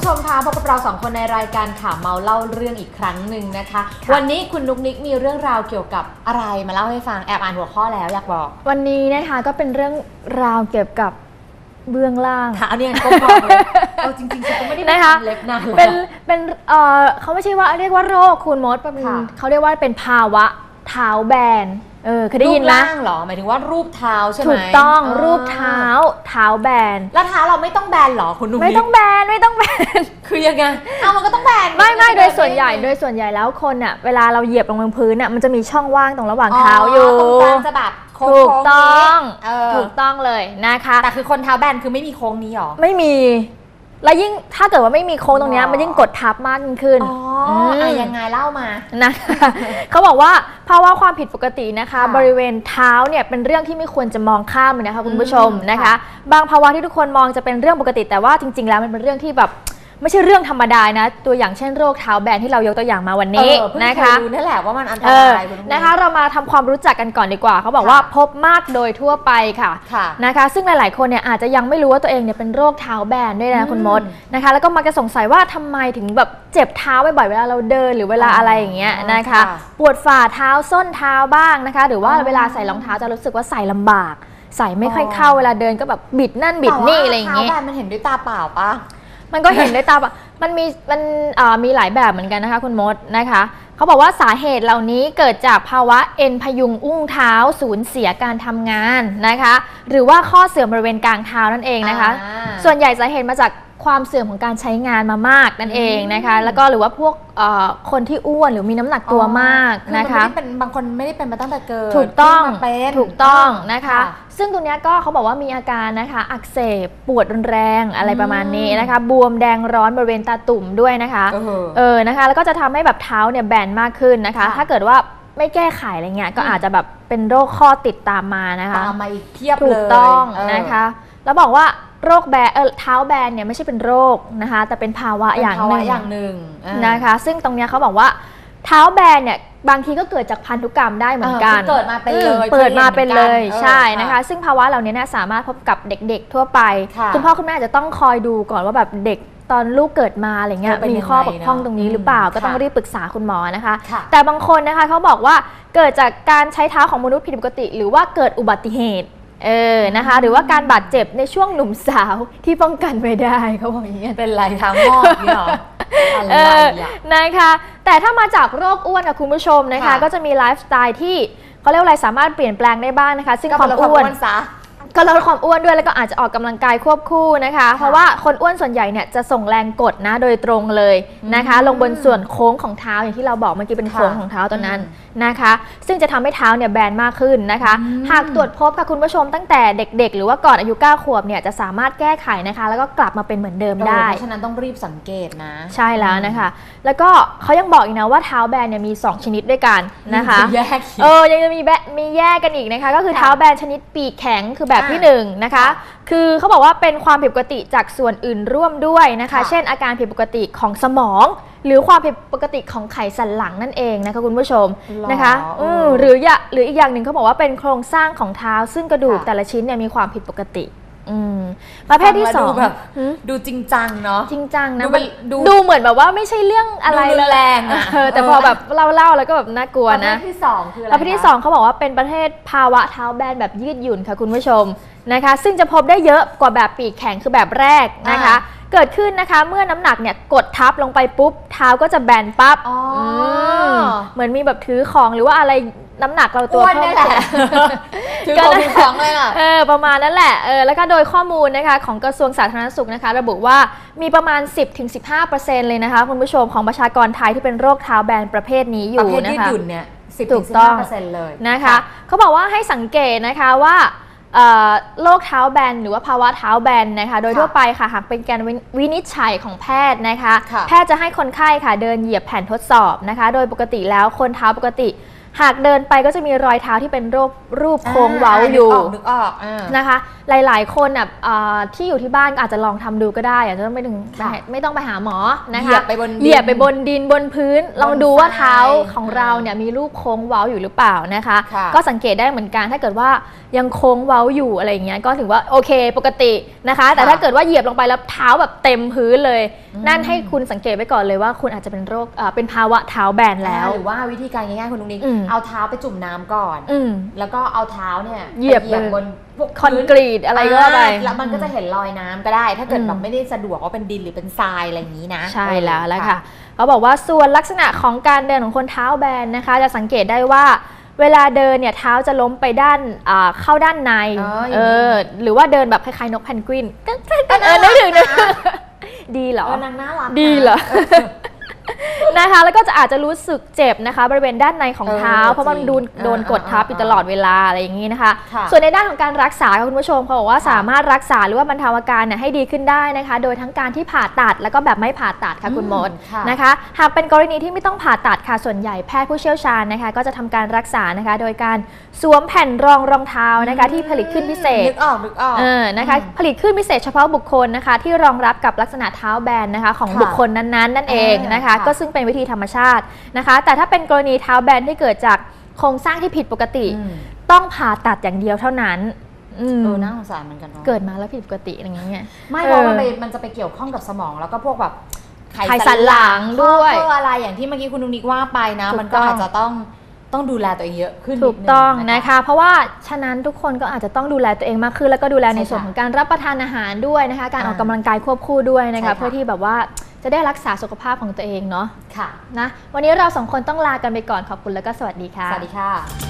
ผู้ชมคะพบกับเราสองคนในรายการข่าวเมาเล่าเรื่องอีกครั้งหนึ่งนะคะค่ะวันนี้คุณนุกนิกมีเรื่องราวเกี่ยวกับอะไรมาเล่าให้ฟังแอบอ่านหัวข้อแล้วอยากบอกวันนี้นะคะก็เป็นเรื่องราวเกี่ยวกับเบื้องล่าง ค่ะอันนี้ก็บอกเลยเอาจริงๆฉันก็ไม่ได้นะคะ ทำเล็บนานแล้ว เป็นเป็นเอ่อเขาไม่ใช่ว่าเรียกว่าโรคคุณมดเป็นค่ะ เขาเรียกว่าเป็นภาวะเท้าแบน เออเคยได้ยินไหมรูปร่างเหรอหมายถึงว่ารูปเท้าใช่ไหมถูกต้องรูปเท้าเท้าแบน แล้วเท้าเราไม่ต้องแบนเหรอคุณนุกนิกไม่ต้องแบนไม่ต้องแบน คือยังไงเอามันก็ต้องแบนไม่ไม่นจะโดยส่วนใหญ่เดิโดยส่วนใหญ่แล้วคนอะเวลาเราเหยียบลงบนพื้นอะมันจะมีช่องว่างตรงระหว่างเท้าอยู่ตรงกลางจะแบบโค้งๆถูกต้องเออถูกต้องเลยนะคะแต่คือคนเท้าแบนคือไม่มีโค้งนี้หรอไม่มี แล้วยิ่งถ้าเกิดว่าไม่มีโค้งตรงเนี้ยหรอมันยิ่งกดทับมากยิ่งขึ้นอ๋อมอะยังไงเล่ามานะคะเขาบอกว่าภาวะความผิดปกตินะคะ ค่ะบริเวณเท้าเนี่ยเป็นเรื่องที่ไม่ควรจะมองข้ามเลยนะคะคุณผู้ชมอืมนะคะ ค่ะ บางภาวะที่ทุกคนมองจะเป็นเรื่องปกติแต่ว่าจริง ๆ แล้วมันเป็นเรื่องที่แบบ ไม่ใช่เรื่องธรรมดานะ ตัวอย่างเช่นโรคเท้าแบนที่เรายกตัวอย่างมาวันนี้เออเพิ่งนะเคคะยรู้นั่นแหละว่ามันอันตเออรายณนุ๊กนะคะเรามาทำความรู้จักกันก่อนดีกว่า เขาบอกค่ะ ว่าพบมากโดยทั่วไปค่ะค่ะ นะคะ ซึ่งหลาย ๆ คนเนี่ยอาจจะยังไม่รู้ว่าตัวเองเนี่ยเป็นโรคเท้าแบนด้วยนะคุณมดอืมนะคะ แล้วก็มักจะสงสัยว่าทำไมถึงแบบเจ็บเท้าบ่อยๆเวลาเราเดินหรือเวลาอ๋อออะไรอย่างเงี้ยนะคะ ค่ะปวดฝ่าเท้าส้นเท้าบ้างนะคะ หรือว่าอ๋อเวลาใส่รองเท้าจะรู้สึกว่าใส่ลำบาก ใส่ไม่ค่อยอ๋อ เข้าเวลาเดินก็แบบบิดนั่นบิดนี่อะไรอย่างเงี้เงี้ยมันเห็นด้วยตาเปล่าปะ มันก็เห็นได้ตาแบบมันมีมันอ่ามีหลายแบบเหมือนกันนะคะ คุณมดนะคะเขาบอกว่าสาเหตุเหล่านี้เกิดจากภาวะเอ็นพยุงอุ้งเท้าสูญเสียการทำงานนะคะ หรือว่าข้อเสื่อมบริเวณกลางเท้านั่นเองนะคะ อ่า ส่วนใหญ่สาเหตุมาจาก ความเสื่อมของการใช้งานมามากนั่นเองนะคะอืมแล้วก็หรือว่าพวกเอ่อคนที่อ้วนหรือมีน้ำหนักตัวมากอมันะคะไม่ได้เป็นบางคนไม่ได้เป็นมาตั้งแต่เกิดถูกต้องเพิ่มาเป็นถูกต้องนะคะค่ะซึ่งตรงเนี้ยก็เขาบอกว่ามีอาการนะคะ อักเสบปวดรุนแรงอะไรประมาณนี้นะคะ บวมแดงร้อนบริเวณตาตุ่มด้วยนะคะ เออ เออนะคะ แล้วก็จะทำให้แบบเท้าเนี่ยแบนมากขึ้นนะคะ ค่ะ ถ้าเกิดว่าไม่แก้ไขอะไรเงี้ยก็อืมอาจจะแบบเป็นโรคข้อติดตามมานะคะ ตามมาอีกเพียบถูเลกยต้องเออนะคะ แล้วบอกว่า โรคแบนเออเท้าแบนเนี่ยไม่ใช่เป็นโรคนะคะแต่เป็นภาวะเป็นอย่างภาหวะนึ่งอย่างหนึ่งอ่านะคะ ซึ่งตรงเนี้ยเขาบอกว่าเท้าแบนเนี่ยบางทีก็เกิดจากพันธุกรรมได้เหมือนกันเออคือเกิดมาเป็นเลยอืมเปิดมาเป็นเลยเคยเห็นเหมือนกันใช่เออนะคะค่ะซึ่งภาวะเหล่านี้เนี่ยสามารถพบกับเด็กๆทั่วไปค่ะณพ่อคุณแม่อาจจะต้องคอยดูก่อนว่าแบบเด็กตอนลูกเกิดมาอะไรเงี้ยเออเป็นมีข้อยังไงบกพร่องเนอะตรงนี้หรือเปล่าอืมก็ต้องค่ะรีบปรึกษาคุณหมอนะคะค่ะแต่บางคนนะคะเขาบอกว่าเกิดจากการใช้เท้าของมนุษย์ผิดปกติ หรือว่าเกิดอุบัติเหตุ เออนะคะหรือว่าการบาดเจ็บในช่วงหนุ่มสาวที่ป้องกันไม่ได้เขาบอกอย่างเงี้ยเป็นไรทางงอกเนี่ยเหรออะไรเอออะนะคะแต่ถ้ามาจากโรคอ้วนค่ะคุณผู้ชมนะคะค่ะก็จะมีไลฟ์สไตล์ที่เขาเรียกว่าอะไรสามารถเปลี่ยนแปลงได้บ้างนะคะ ซึ่งก็ความเป็นอ้วนซะ ก็ลดความอ้วนด้วยแล้วก็อาจจะออกกำลังกายควบคู่นะคะ เพราะว่าคนอ้วนส่วนใหญ่เนี่ยจะส่งแรงกดนะโดยตรงเลยนะคะอืมลงบนส่วนโค้งของเท้าอย่างที่เราบอกเมื่อกี้เป็นโค้งค่ะของเท้าตัวนั้นอืมนะคะ ซึ่งจะทำให้เท้าเนี่ยแบนมากขึ้นนะคะอืมหากตรวจพบค่ะคุณผู้ชมตั้งแต่เด็ก ๆ หรือว่าก่อนอายุ 9 ขวบเนี่ยจะสามารถแก้ไขนะคะ แล้วก็กลับมาเป็นเหมือนเดิมได้เพราะฉะนั้นต้องรีบสังเกตนะ ใช่แล้วนะคะ แล้วก็เขายังบอกอีกนะว่าเท้าแบนเนี่ยมี 2 ชนิดด้วยกันนะคะแยกเออยังจะมีแบะมีแยกกันอีกนะคะ ก็คือค่ะเท้าแบนชนิดปีกแข็งคือแบบอ่าที่หนึ่งนะคะค่ะคือเขาบอกว่าเป็นความผิดปกติจากส่วนอื่นร่วมด้วยนะคะค่ะเช่นอาการผิดปกติของสมอง หรือความผิดปกติของไขสันหลังนั่นเองนะคะคุณผู้ชมหรอนะคะเออือมหรืออย่าหรืออีกอย่างหนึ่งเขาบอกว่าเป็นโครงสร้างของเท้า ซึ่งกระดูกค่ะแต่ละชิ้นเนี่ยมีความผิดปกติอืม ประเภทที่สองฟัแล้วดูแบบหืม ดูจริงจังเนาะ จริงจังนะดูเป็นมันดูดูเหมือนแบบว่าไม่ใช่เรื่องอะไรดูรุนแรงอะ เออแต่เออพอแบบเล่าๆแล้วก็แบบน่ากลัวประเภนะทที่สองคืออะไรประเภทที่คะสองเขาบอกว่าเป็นประเภทภาวะเท้าแบนแบบยืดหยุ่นค่ะคุณผู้ชมนะคะ ซึ่งจะพบได้เยอะกว่าแบบปีกแข็งคือแบบแรกนะคะ อ่า เกิดขึ้นนะคะเมื่อน้ำหนักเนี่ยกดทับลงไปปุ๊บ เท้าก็จะแบนปั๊บอ๋ออม เหมือนมีแบบถือของหรือว่าอะไร น้ำหนักเราตัวอ้วนเพิ่เนี่มยแหละ ถือของถือของเลยอะ เออประมาณนั้นแหละเออแล้วก็โดยข้อมูลนะคะของกระทรวงสาธารณสุขนะคะ ระบุว่ามีประมาณ 10-15%เลยนะคะคุณผู้ชมของประชากรไทยที่เป็นโรคเท้าแบนประเภทนี้อประยู่เภทนะยืดคะ หยุ่นเนี่ยสิบถูถึงกสิบต้อห้าง เปอร์เซ็นต์เลยนะคะเขาบอกว่าให้สังเกตนะคะว่าเอ่อโรคเท้าแบนหรือว่าภาวะเท้าแบนนะคะ โดยค่ะทั่วไปค่ะหากเป็นการวิวินิจฉัยของแพทย์นะคะ ค่ะ แพทย์จะให้คนไข้ค่ะเดินเหยียบแผ่นทดสอบนะคะ โดยปกติแล้วคนเท้าปกติ หากเดินไปก็จะมีรอยเท้าที่เป็นรูปรูปโค้งเว้านึกอยู่ออกนึกออกอ่านะคะ หลายๆ คนอะอ่าที่อยู่ที่บ้านก็อาจจะลองทำดูก็ได้อาจจะต้องไปถึงค่ะไม่ต้องไปหาหมอนะคะเหยียบไปบนดินเหยียบไปบนดินบนพื้น ลองดูว่าเท้าทรายของเราเนี่ยมีรูปโค้งเว้าอยู่หรือเปล่านะคะค่ะก็สังเกตได้เหมือนกันถ้าเกิดว่ายังโค้งเว้าอยู่อะไรอย่างเงี้ยก็ถือว่าโอเคปกตินะคะ แต่ค่ะถ้าเกิดว่าเหยียบลงไปแล้วเท้าแบบเต็มพื้นเลยอืมนั่นให้คุณสังเกตไว้ก่อนเลยว่าคุณอาจจะเป็นโรคอ่าเป็นภาวะเท้าแบนแล้วหรือว่าวิธีการง่ายๆคุณนุ้งนิ้งอืมเอาเท้าไปจุ่มน้ำก่อน อืมแล้วก็เอาเท้าเนี่ยเหยียบไปบนพวกคอนกรีตอะไรก็ไปาแล้วมันก็จะเห็นรอยน้ำก็ได้ ถ้าเกิดอืมแบบไม่ได้สะดวกว่าเป็นดินหรือเป็นทรายอะไรอย่างนี้นะ ใช่แล้วแหละค่ะเขาบอกว่าส่วนลักษณะของการเดินของคนเท้าแบนนะคะ จะสังเกตได้ว่าเวลาเดินเนี่ยเท้าจะล้มไปด้านอ่าเข้าด้านในอ๋ออย่างนี้เออหรือว่าเดินแบบคล้ายๆนกแพนกวินก็ก็ก็เอน่าอรันึกกถึงนึกนะดีเหรอเออนางน่ารักนะดีเหรอ นะคะ แล้วก็จะอาจจะรู้สึกเจ็บนะคะ บริเวณด้านในของเท้า เออเพราะมันจริงโดนโดนอ่ากดทับอ่าอยู่ตลอดเวลาอะไรอย่างนี้นะคะ ค่ะส่วนในด้านของการรักษาค่ะคุณผู้ชมเขาบอกว่าค่ะสามารถรักษาหรือว่าบรรเทาอาการเนี่ยให้ดีขึ้นได้นะคะ โดยทั้งการที่ผ่าตัดแล้วก็แบบไม่ผ่าตัดค่ะคุณมดค่ะ นะคะ หากเป็นกรณีที่ไม่ต้องผ่าตัดค่ะส่วนใหญ่แพทย์ผู้เชี่ยวชาญนะคะ ก็จะทำการรักษานะคะ โดยการสวมแผ่นรองรองเท้านะคะ ที่ผลิตขึ้นพิเศษ นึกออกนึกออก เออนะคะอืมผลิตขึ้นพิเศษเฉพาะบุคคลนะคะ ที่รองรับกับลักษณะเท้าแบนนะคะ ของค่ะบุคคลนั้นๆ นั่นเองอ่านนะคะค่ะก็ซึ่งเป็นวิธีธรรมชาตินะคะ แต่ถ้าเป็นกรณีเท้าแบนที่เกิดจากโครงสร้างที่ผิดปกติอืมต้องผ่าตัดอย่างเดียวเท่านั้นอืมเออน่าสงสารเหมือนกันเนาะเกิดมาแล้วผิดปกติอะไรอย่างเงี้ยไม่เออเพราะมันไปมันจะไปเกี่ยวข้องกับสมองแล้วก็พวกแบบไขสันหลังด้วยข้อข้ออะไรอย่างที่เมื่อกี้คุณนุกนิกว่าไปนะถูกมันก็ต้องอาจจะต้องต้องดูแลตัวเองเยอะขึ้นนิดนึถูกต้องนะคะ เพราะว่าฉะนั้นทุกคนก็อาจจะต้องดูแลตัวเองมากขึ้น แล้วก็ดูแลในใช่ค่ะส่วนของการรับประทานอาหารด้วยนะคะ การออกอ่ากำลังกายควบคู่ด้วยนะใช่คะค่ะเพื่อที่แบบว่า จะได้รักษาสุขภาพของตัวเองเนาะค่ะนะวันนี้เราสองคนต้องลากันไปก่อนขอบคุณแล้วก็สวัสดีค่ะ สวัสดีค่ะ